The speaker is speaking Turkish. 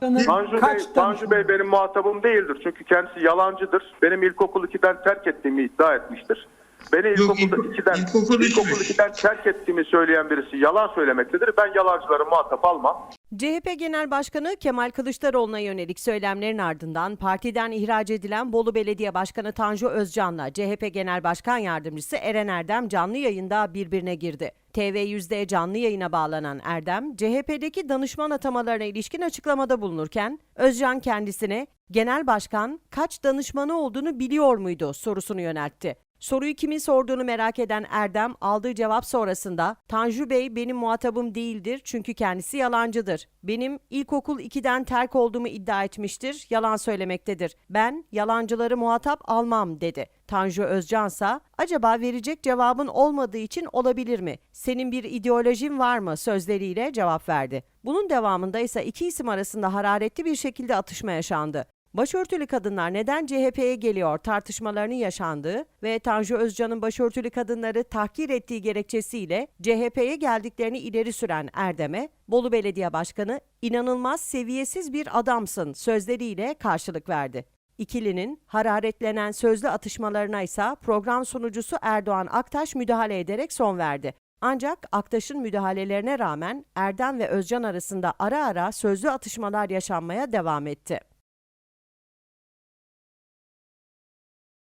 Tanju, Bey, Tanju? Bey benim muhatabım değildir. Çünkü kendisi yalancıdır. Benim ilkokul 2'den terk ettiğimi iddia etmiştir. Beni ilkokulda ilk- 2'den ilkokul üç ilkokul mü? 2'den terk ettiğimi söyleyen birisi yalan söylemektedir. Ben yalancıları muhatap almam. CHP Genel Başkanı Kemal Kılıçdaroğlu'na yönelik söylemlerin ardından partiden ihraç edilen Bolu Belediye Başkanı Tanju Özcan'la CHP Genel Başkan Yardımcısı Eren Erdem canlı yayında birbirine girdi. TV100'de canlı yayına bağlanan Erdem, CHP'deki danışman atamalarına ilişkin açıklamada bulunurken, Özcan kendisine genel başkan kaç danışmanı olduğunu biliyor muydu sorusunu yöneltti. Soruyu kimin sorduğunu merak eden Erdem aldığı cevap sonrasında Tanju Bey benim muhatabım değildir çünkü kendisi yalancıdır. Benim ilkokul 2'den terk olduğumu iddia etmiştir, yalan söylemektedir. Ben yalancıları muhatap almam dedi. Tanju Özcansa acaba verecek cevabın olmadığı için olabilir mi? Senin bir ideolojin var mı sözleriyle cevap verdi. Bunun devamında ise iki isim arasında hararetli bir şekilde atışma yaşandı. Başörtülü kadınlar neden CHP'ye geliyor tartışmalarının yaşandığı ve Tanju Özcan'ın başörtülü kadınları tahkir ettiği gerekçesiyle CHP'ye geldiklerini ileri süren Erdem'e Bolu Belediye Başkanı inanılmaz seviyesiz bir adamsın sözleriyle karşılık verdi. İkilinin hararetlenen sözlü atışmalarına ise program sunucusu Erdoğan Aktaş müdahale ederek son verdi. Ancak Aktaş'ın müdahalelerine rağmen Erdem ve Özcan arasında ara ara sözlü atışmalar yaşanmaya devam etti.